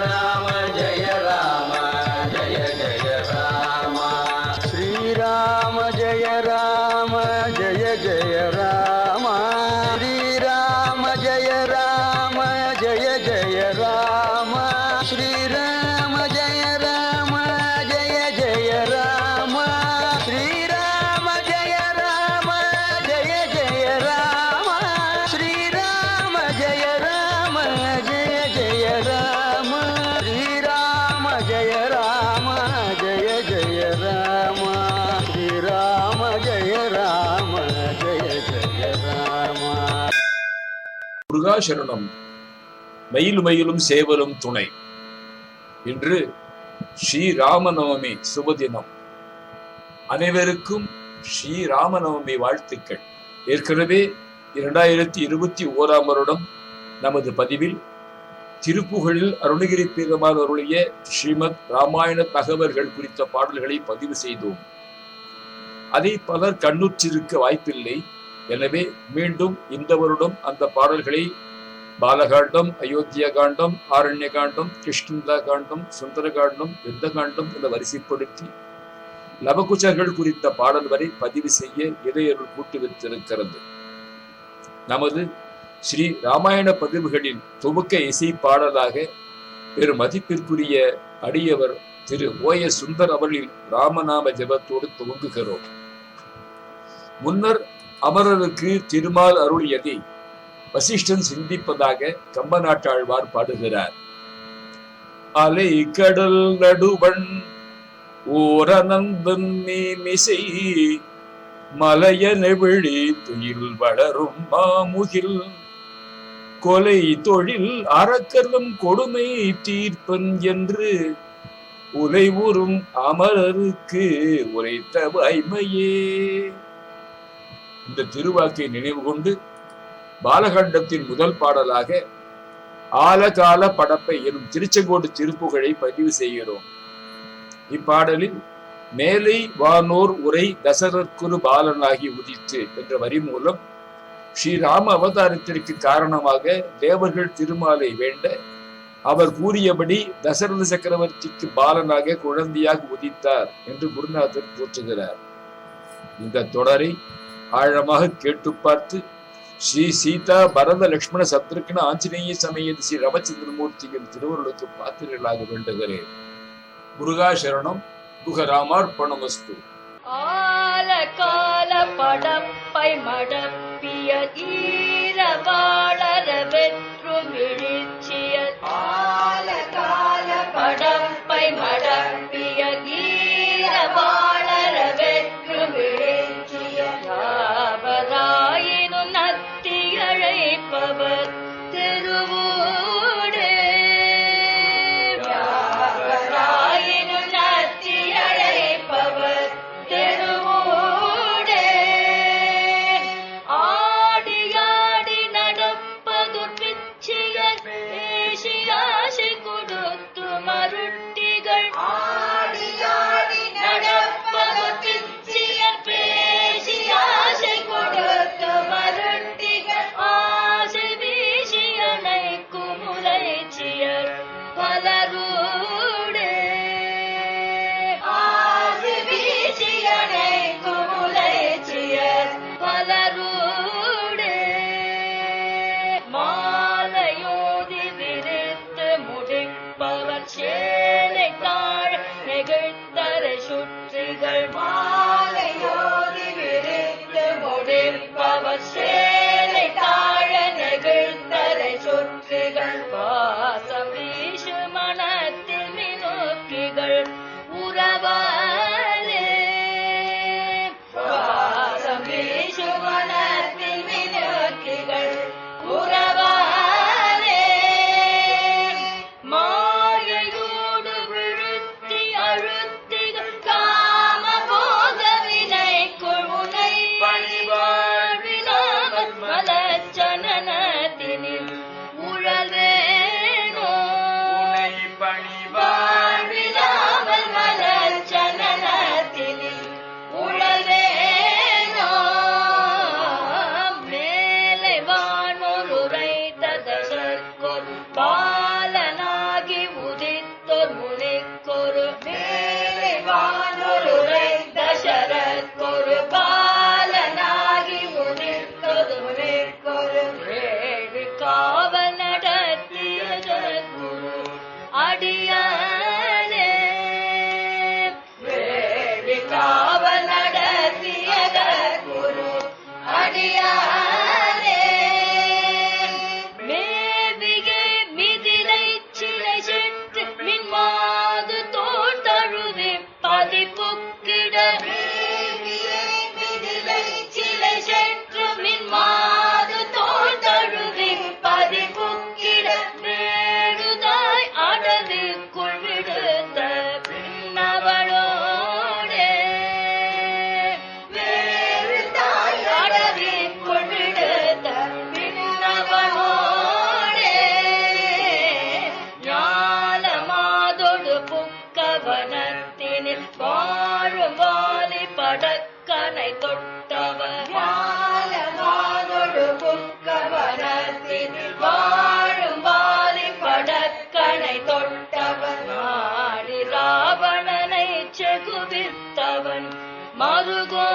Yeah. சரணம். மயில் மயிலும் சேவலும் துணை. இன்று ஸ்ரீராமநவமி சுபதினம். அனைவருக்கும் ஸ்ரீராமநவமி வாழ்த்துக்கள். ஏற்கனவே இரண்டாயிரத்தி இருபத்தி ஓராம் வருடம் நமது பதிவில் திருப்புகழில் அருணகிரி பெருமாள் அருளிய ஸ்ரீமத் ராமாயண தகவல்கள் குறித்த பாடல்களை பதிவு செய்தோம். அதை பலர் கண்ணுற்றிருக்க வாய்ப்பில்லை. எனவே மீண்டும் இந்த வருடம் அந்த பாடல்களை பாலகாண்டம் அயோத்தியா காண்டம் ஆரண்ய காண்டம் கிருஷ்ணந்தா காண்டம் சுந்தர காண்டம் யுத்த காண்டம் என வரிசைப்படுத்தி லவகுச்சர்கள் குறித்த பாடல் வரை பதிவு செய்ய இடையருள் கூட்டி வைத்திருக்கிறது நமது ஸ்ரீ ராமாயண பதிவுகளின் துவக்க இசை பாடலாக பெரும் மதிப்பிற்குரிய அடியவர் திரு ஓ எஸ் சுந்தர் அவர்களின் ராமநாம ஜெபத்தோடு துவங்குகிறோம் முன்னர் அமரருக்கு திருமால் அருளியதை வசிஷ்டன் சிந்திப்பதாக கம்பநாட்டாழ்வார் பாடுகிறார். அலை கடல் நடுவன் ஓரனந்தன் மலைய மலையன துயில் வளரும் மாமுகில் கொலை தொழில் அறக்கல்லும் கொடுமை தீர்ப்பன் என்று உலைவுறும் அமரருக்கு உரைத்த வாய்மையே. இந்த திருவாக்கை நினைவு கொண்டு பாலகண்டத்தின் முதல் பாடலாக ஆலகால படப்பை எனும் திருச்செங்கோடு திருப்புகழை பதிவு செய்கிறோம். இப்பாடலில் மேலை வானோர் உரை தசரற்குரு பாலனாகி உதித்து என்ற வரி மூலம் ஸ்ரீராம அவதாரத்திற்கு காரணமாக தேவர்கள் திருமாலை வேண்ட அவர் கூறியபடி தசரத சக்கரவர்த்திக்கு பாலனாக குழந்தையாக உதித்தார் என்று குருநாதர் போற்றுகிறார். இந்த தொடரை ஆழமாக கேட்டு பார்த்து ஸ்ரீ சீதா பரத லட்சுமண சத்ருக்கன ஆஞ்சநேய சமயத் ஸ்ரீ ரமச்சந்திரமூர்த்தியின் திருவருளுக்கு பாத்திரர்களாக வேண்டுகிறேன். முருகா முருகாசரணம் குகராமார்ப்பணமஸ்து ஆலகால படப்பை மடப்பிய ஈரவாளர செகுவித்தவன் மறுகோ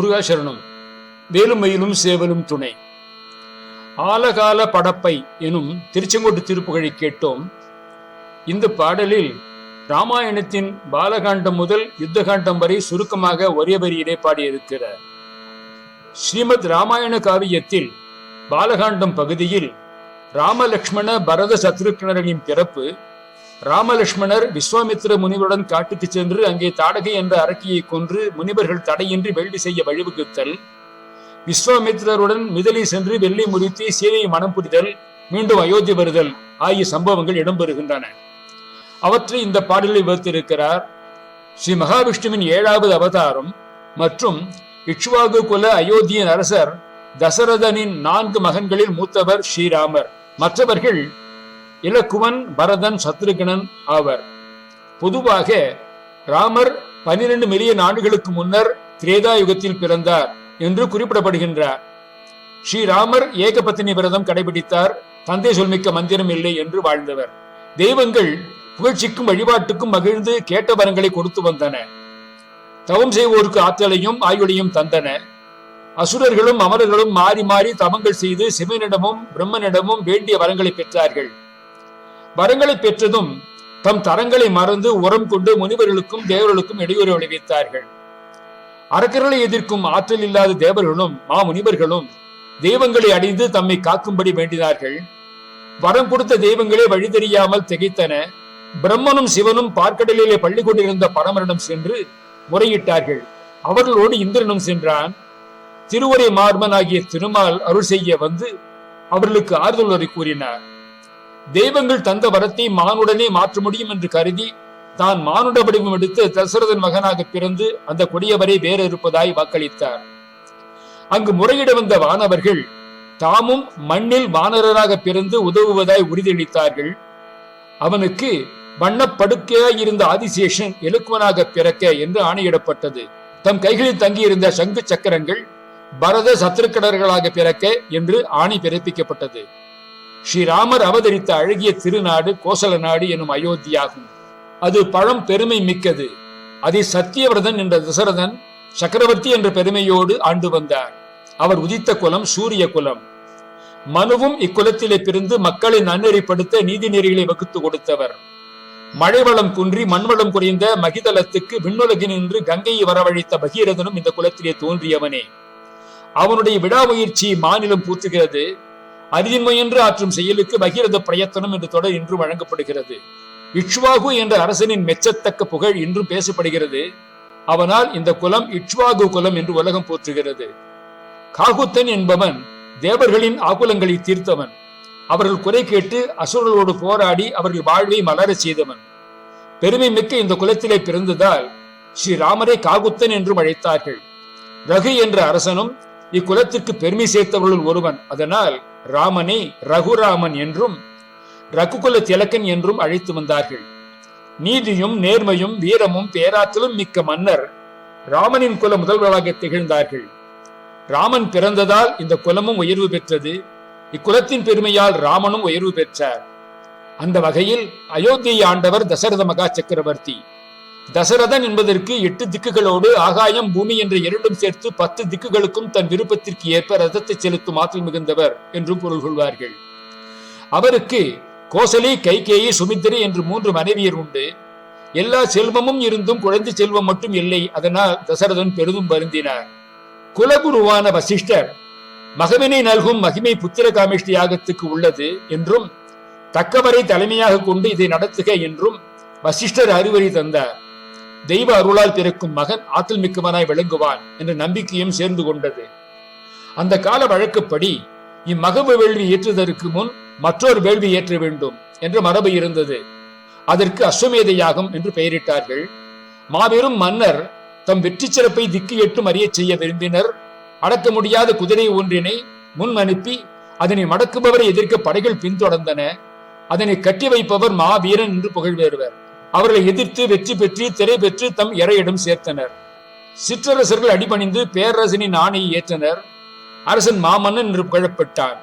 முருகாசரணம். வேலுமயிலும் சேவலும் துணை. ஆலகால படப்பை எனும் திருச்செங்கோட்டு திருப்புகழை கேட்டோம். இந்த பாடலில் ராமாயணத்தின் பாலகாண்டம் முதல் யுத்தகாண்டம் வரை சுருக்கமாக ஒரே வரியிலே பாடியிருக்கிறார். ஸ்ரீமத் ராமாயண காவியத்தில் பாலகாண்டம் பகுதியில் ராமலக்ஷ்மண பரத சத்ருக்னர்களின் பிறப்பு ராமலட்சுமணர் விஸ்வாமித்திர முனிவருடன் காட்டுக்கு சென்று அங்கே தாடகை என்ற அரக்கியை கொன்று முனிவர்கள் தடையின்றி வேள்வி செய்ய வழிவகுத்தல். விஸ்வாமித்திரருடன் மிதலி சென்று வெள்ளி முறித்து சீதையை மனம் புரிதல் மீண்டும் அயோத்தி வருதல் ஆகிய சம்பவங்கள் இடம்பெறுகின்றன. அவற்றை இந்த பாடலில் வகுத்திருக்கிறார் ஸ்ரீ மகாவிஷ்ணுவின் ஏழாவது அவதாரம் மற்றும் இக்ஷ்வாகு குல அயோத்தியின் அரசர் தசரதனின் நான்கு மகன்களில் மூத்தவர் ஸ்ரீராமர். மற்றவர்கள் இலக்குவன் பரதன் சத்ருகனன் ஆவர். பொதுவாக ராமர் பனிரெண்டு மில்லியன் ஆண்டுகளுக்கு முன்னர் திரேதா யுகத்தில் பிறந்தார் என்று குறிப்பிடப்படுகின்றார். ஸ்ரீராமர் ஏகபத்தினி விரதம் கடைபிடித்தார். தந்தை சொல்மிக்க மந்திரம் இல்லை என்று வாழ்ந்தவர். தெய்வங்கள் புகழ்ச்சிக்கும் வழிபாட்டுக்கும் மகிழ்ந்து கேட்ட வரங்களை கொடுத்து வந்தன. தவம் செய்வோருக்கு ஆற்றலையும் ஆயுளையும் தந்தன. அசுரர்களும் அமரர்களும் மாறி மாறி தவங்கள் செய்து சிவனிடமும் பிரம்மனிடமும் வேண்டிய வரங்களை பெற்றார்கள். வரங்களை பெற்றதும் தம் தரங்களை மறந்து உரம் கொண்டு முனிவர்களுக்கும் தேவர்களுக்கும் இடையூறு விளைவித்தார்கள். அரக்கர்களை எதிர்க்கும் ஆற்றல் இல்லாத தேவர்களும் மா முனிவர்களும் தெய்வங்களை அடைந்து தம்மை காக்கும்படி வேண்டினார்கள். வரம் கொடுத்த தெய்வங்களே வழி தெரியாமல் திகைத்தன. பிரம்மனும் சிவனும் பார்க்கடலிலே பள்ளி கொண்டிருந்த பரமரிடம் சென்று முறையிட்டார்கள். அவர்களோடு இந்திரனும் சென்றான். திருவரை மார்மன் ஆகிய திருமால் அருள் செய்ய வந்து அவர்களுக்கு ஆறுதல் கூறினார். தெய்வங்கள் தந்த வரத்தை மானுடனே மாற்ற முடியும் என்று கருதி தான் மானுட வடிவம் எடுத்து தசரதன் மகனாக பிறந்து அந்த கொடியவரை வேற இருப்பதாய் வாக்களித்தார். அங்கு முறையிட வந்த வானவர்கள் தாமும் மண்ணில் வானரராக பிறந்து உதவுவதாய் உறுதியளித்தார்கள். அவனுக்கு வண்ணப்படுக்கையாய் இருந்த ஆதிசேஷன் எலுக்குவனாக பிறக்க என்று ஆணையிடப்பட்டது. தம் கைகளில் தங்கியிருந்த சங்கு சக்கரங்கள் பரத சத்துருக்கடர்களாக பிறக்க என்று ஆணை பிறப்பிக்கப்பட்டது. ஸ்ரீராமர் அவதரித்த அழகிய திருநாடு கோசல நாடு எனும் அயோத்தியாகும். அது பழம் பெருமை மிக்கது. அதை சத்தியவிரதன் என்ற தசரதன் சக்கரவர்த்தி என்ற பெருமையோடு ஆண்டு வந்தார். அவர் உதித்த குலம் சூரிய குலம். மனுவும் இக்குலத்திலே பிறந்து மக்களை நன்னெறிப்படுத்த நீதி நெறிகளை வகுத்து கொடுத்தவர். மழைவளம் குன்றி மண்வளம் குறைந்த மகிதலத்துக்கு விண்ணுலகினின்று கங்கையை வரவழைத்த பகீரதனும் இந்த குலத்திலே தோன்றியவனே. அவனுடைய விடாமுயற்சி மாநிலம் பூத்துகிறது. அரியன்மையென்று ஆற்றும் செயலுக்கு பகிரத பிரயத்தனம் என்று தொடர் இன்றும் வழங்கப்படுகிறது. இக்ஷ்வாகு என்ற அரசனின் மெச்சத்தக்க புகழ் இன்றும் பேசப்படுகிறது. அவனால் இந்த குலம் இக்ஷ்வாகு குலம் என்று உலகம் போற்றுகிறது. காகுத்தன் என்பவன் தேவர்களின் ஆகுலங்களை தீர்த்தவன். அவர்கள் குறை கேட்டு அசுரர்களோடு போராடி அவர்கள் வாழ்வை மலரச் செய்தவன். பெருமை மிக்க இந்த குலத்திலே பிறந்ததால் ஸ்ரீராமரை காகுத்தன் என்றும் அழைத்தார்கள். ரகு என்ற அரசனும் இக்குலத்திற்கு பெருமை சேர்த்தவர்களுள் ஒருவன். அதனால் ராமனை ரகுராமன் என்றும் ரகுகுல திலக்கன் என்றும் அழைத்து வந்தார்கள். நீதியும் நேர்மையும் வீரமும் பேராற்றலும் மிக்க மன்னர் ராமனின் குல முதல்வராக திகழ்ந்தார்கள். ராமன் பிறந்ததால் இந்த குலமும் உயர்வு பெற்றது. இக்குலத்தின் பெருமையால் ராமனும் உயர்வு பெற்றார். அந்த வகையில் அயோத்தியை ஆண்டவர் தசரத மகா சக்கரவர்த்தி தசரதன் என்பதற்கு எட்டு திக்குகளோடு ஆகாயம் பூமி என்ற இரண்டும் சேர்த்து பத்து திக்குகளுக்கும் தன் விருப்பத்திற்கு ஏற்ப ரதத்தை செலுத்தும் ஆற்றல் மிகுந்தவர் என்றும் பொருள் கொள்வார்கள். அவருக்கு கோசலி கைகேயி சுமித்திரி என்று மூன்று மனைவியர் உண்டு. எல்லா செல்வமும் இருந்தும் குழந்தை செல்வம் மட்டும் இல்லை அதனால் தசரதன் பெரிதும் வருந்தினார். குலகுருவான வசிஷ்டர் மகவினை நல்கும் மகிமை புத்திர காமிஷ்டி யாகத்துக்கு உள்ளது என்றும் தக்கவரை தலைமையாக கொண்டு இதை நடத்துக என்றும் வசிஷ்டர் அறிவுரை தந்தார். தெய்வ அருளால் பிறக்கும் மகன் ஆற்றல் மிக்கவனாய் விளங்குவான் என்ற நம்பிக்கையும் சேர்ந்து கொண்டது. அந்த கால வழக்கப்படி இம்மகவு வேள்வி ஏற்றுவதற்கு முன் மற்றொரு வேள்வி ஏற்ற வேண்டும் என்ற மரபு இருந்தது. அதற்கு அஸ்வமேத யாகம் என்று பெயரிட்டார்கள். மாபெரும் மன்னர் தம் வெற்றி சிறப்பை திக்கு எட்டும் அறியச் செய்ய விரும்பினர். அடக்க முடியாத குதிரை ஒன்றினை முன் அனுப்பி அதனை மடக்குபவரை எதிர்க்க படைகள் பின்தொடர்ந்தன. அதனை கட்டி வைப்பவர் மாவீரன் என்று புகழ்வேறுவர். அவர்களை எதிர்த்து வெற்றி பெற்று திரை பெற்று தம் இறையிடம் சேர்த்தனர். சிற்றரசர்கள் அடிபணிந்து பேரரசனின் ஆணையை ஏற்றனர். அரசன் மாமன்னன் என்று புகழப்பட்டார்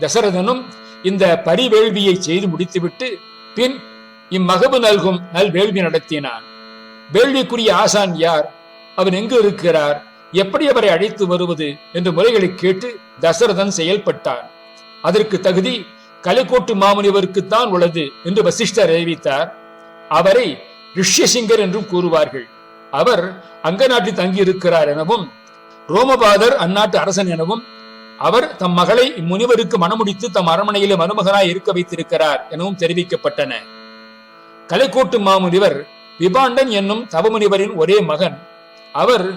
தசரதனும் இந்த பரிவேள்வியை செய்து முடித்துவிட்டு பின் இம்மகபு நல்கும் நல் வேள்வி நடத்தினான். வேள்விக்குரிய ஆசான் யார்? அவர் எங்கு இருக்கிறார்? எப்படி அவரை அழைத்து வருவது? என்ற முறைகளை கேட்டு தசரதன் செயல்பட்டார் அதற்கு தகுதி கலைக்கோட்டு மாமுனிவருக்குத்தான் உள்ளது என்று வசிஷ்டர் அறிவித்தார். அவரை ரிஷ்யசிங்கர் என்றும் கூறுவார்கள். அவர் அங்க நாட்டில் தங்கியிருக்கிறார் எனவும் ரோமபாதர் அந்நாட்டு அரசன் எனவும் அவர் தம் மகளை இம்முனிவருக்கு மணமுடித்து தம் அரண்மனையிலே மருமகனாய் இருக்க வைத்திருக்கிறார் எனவும் தெரிவிக்கப்பட்டன. கலைக்கோட்டு மாமுனிவர் விபாண்டன் என்னும் தவமுனிவரின் ஒரே மகன். அவர்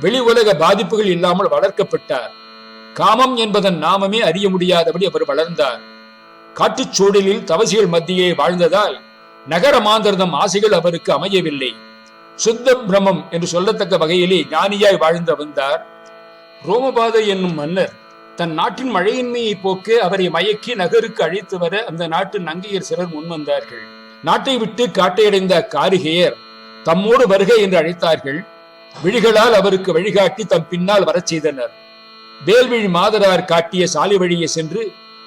வெளி உலக பாதிப்புகள் இல்லாமல் வளர்க்கப்பட்டார். காமம் என்பதன் நாமமே அறிய முடியாதபடி அவர் வளர்ந்தார். காட்டுச்சூழலில் தவசிகள் மத்தியே வாழ்ந்ததால் நகர மாந்தர்தம் ஆசைகள் அவருக்கு அமையவில்லை. சுத்த பிரமம் என்று சொல்லத்தக்க வகையிலே ஞானியாய் வாழ்ந்து வந்தார். ரோமபாத என்னும் மன்னர் தன் நாட்டின் மழையின்மையை போக்க அவரை மயக்கி நகருக்கு அழைத்து வர அந்த நாட்டு நங்கையர் சிலர் முன்வந்தார்கள். நாட்டை விட்டு காட்டையடைந்த காரிகையர் தம்மோடு வருக என்று அழைத்தார்கள். விழிகளால் அவருக்கு வழிகாட்டி தம் பின்னால் வரச் செய்தனர். வேல்விழி மாதரார் காட்டிய சாலை வழியே சென்று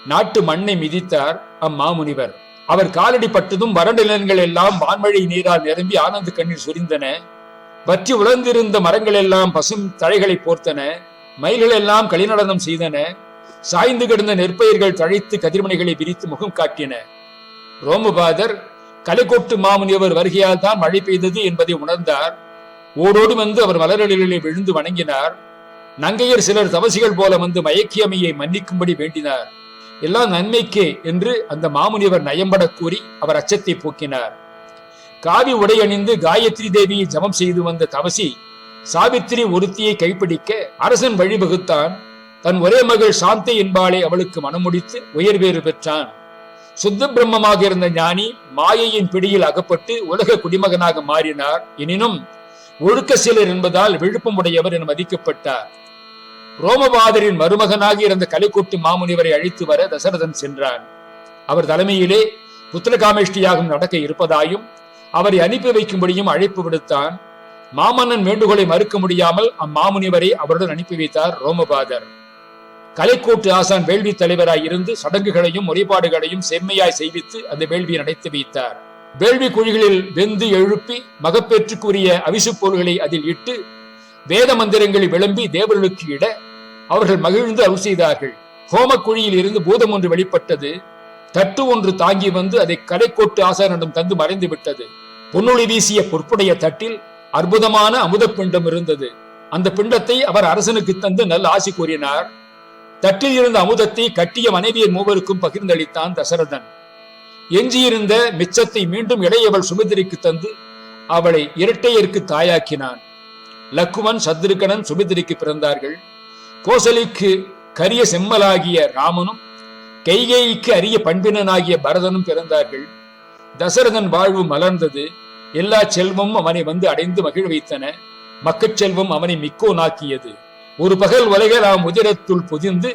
நாட்டு மண்ணை மிதித்தார் அம்மாமுனிவர். அவர் காலடி பட்டதும் வறண்ட நிலங்கள் எல்லாம் வான்மழை நீரால் நிரம்பி ஆனந்த கண்ணீர் சொரிந்தன. வற்றி உலர்ந்திருந்த மரங்கள் எல்லாம் பசும் தழைகளை போர்த்தன. மயில்கள் எல்லாம் களிநடனம் செய்தன. சாய்ந்து கிடந்த நெற்பயிர்கள் தழைத்து கதிர்மனைகளை விரித்து முகம் காட்டின. ரோமபாதர் கலைக்கோட்டு மாமுனியவர் வருகையால் தான் மழை பெய்தது என்பதை உணர்ந்தார். ஓடோடி வந்து அவர் மலரடிகளிலே விழுந்து வணங்கினார். நங்கையர் சிலர் தவசிகள் போல வந்து மயக்கியமையை மன்னிக்கும்படி வேண்டினார். எல்லாம் நன்மைக்கே என்று அந்த மாமுனிவர் நயம்பட கூறி அவர் அச்சத்தை போக்கினார். காவி உடை அணிந்து காயத்ரி தேவியை ஜபம் செய்து வந்த தவசி சாவித்திரி ஒருத்தியை கைப்பிடிக்க அரசன் வழிவகுத்தான். தன் ஒரே மகள் சாந்தி என்பாளை அவளுக்கு மனமுடித்து உயர்வேறு பெற்றான். சுத்த பிரம்மமாக இருந்த ஞானி மாயையின் பிடியில் அகப்பட்டு உலக குடிமகனாக மாறினார். எனினும் ஒழுக்க சிலர் என்பதால் விழுப்பம் உடையவர் என மதிக்கப்பட்டார். ரோமபாதரின் மருமகனாகி இருந்த கலிக்கூட்டு மாமுனிவரை அழித்து வர தசரதன் சென்றான். அவர் தலைமையிலே புத்திரகாமேஷ்டியாகம் நடக்க இருப்பதாயும் அவரை அனுப்பி வைக்கும்படியும் அழைப்பு விடுத்தான். மாமன்னன் வேண்டுகோளை மறுக்க முடியாமல் அம்மாமுனிவரை அவருடன் அனுப்பி வைத்தார் ரோமபாதர். கலைக்கோட்டு ஆசான் வேள்வி தலைவராய் இருந்து சடங்குகளையும் முறைப்பாடுகளையும் செம்மையாய் செய்வித்து அந்த வேள்வியை நடத்தி வைத்தார். வேள்வி குழிகளில் வெந்து எழுப்பி மகப்பேற்றுக்குரிய அவிசுப் பொருள்களை அதில் இட்டு வேத மந்திரங்களை விளம்பி தேவர்களுக்கு இட அவர்கள் மகிழ்ந்து அருள் செய்தார்கள். ஹோமக்குழியில் இருந்து பூதம் ஒன்று வெளிப்பட்டது. தட்டு ஒன்று தாங்கி வந்து அதை கடைக்கோட்டு ஆசாரனிடம் தந்து மறைந்து விட்டது. பொன்னொழி வீசிய பொற்புடைய தட்டில் அற்புதமான அமுத பிண்டம் இருந்தது. அந்த பிண்டத்தை அவர் அரசனுக்கு தந்து நல்ல ஆசி கூறினார். தட்டில் இருந்த அமுதத்தை கட்டிய மனைவியர் மூவருக்கும் பகிர்ந்தளித்தான் தசரதன். எஞ்சியிருந்த மிச்சத்தை மீண்டும் இளையவள் சுமதிரிக்கு தந்து அவளை இரட்டையருக்கு தாயாக்கினான். லக்குமன் சத்ருகனன் சுமித்திரைக்கு பிறந்தார்கள். கோசலிக்கு கரிய செம்மலாகிய ராமனும் கைகேயிக்கு அரிய பண்பினனாகிய பரதனும் பிறந்தார்கள். தசரதன் வாழ்வு மலர்ந்தது. எல்லா செல்வமும் அவனை வந்து அடைந்து மகிழ் வைத்தன. மக்கட் செல்வம் அவனை மிக்கோனாக்கியது. ஒரு பகல் உலகலாம் உதிரத்துள் புதிந்து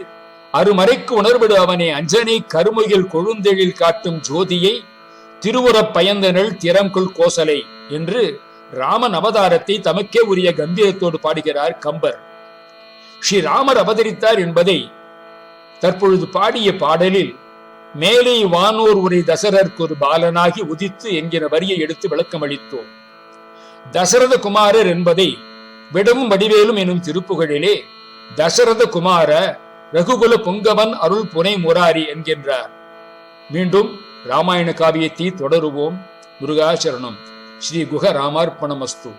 அருமறைக்கு உணர்விடு அவனை அஞ்சனை கருமையில் கொழுந்தெழில் காட்டும் ஜோதியை திருவுறப் பயந்தனள் திறம்குள் கோசலை என்று ராமன் அவதாரத்தை தமக்கே உரிய கம்பீரத்தோடு பாடுகிறார் கம்பர். ஸ்ரீ ராமர் அவதரித்தார் என்பதை தற்பொழுது பாடிய பாடலில் மேலே வானோர் உரை தசரருக்கு ஒரு பாலனாகி உதித்து என்கிற வரியை எடுத்து விளக்கம் அளித்தோம் தசரத குமாரர் என்பதை விடவும் வடிவேலும் எனும் திருப்புகழிலே தசரத குமார ரகுகுல புங்கவன் அருள் புனை முராரி என்கின்றார். மீண்டும் ராமாயண காவியத்தை தொடருவோம். முருகாசரணம். ஸ்ரீ குக ராமார்ப்பணமஸ்து.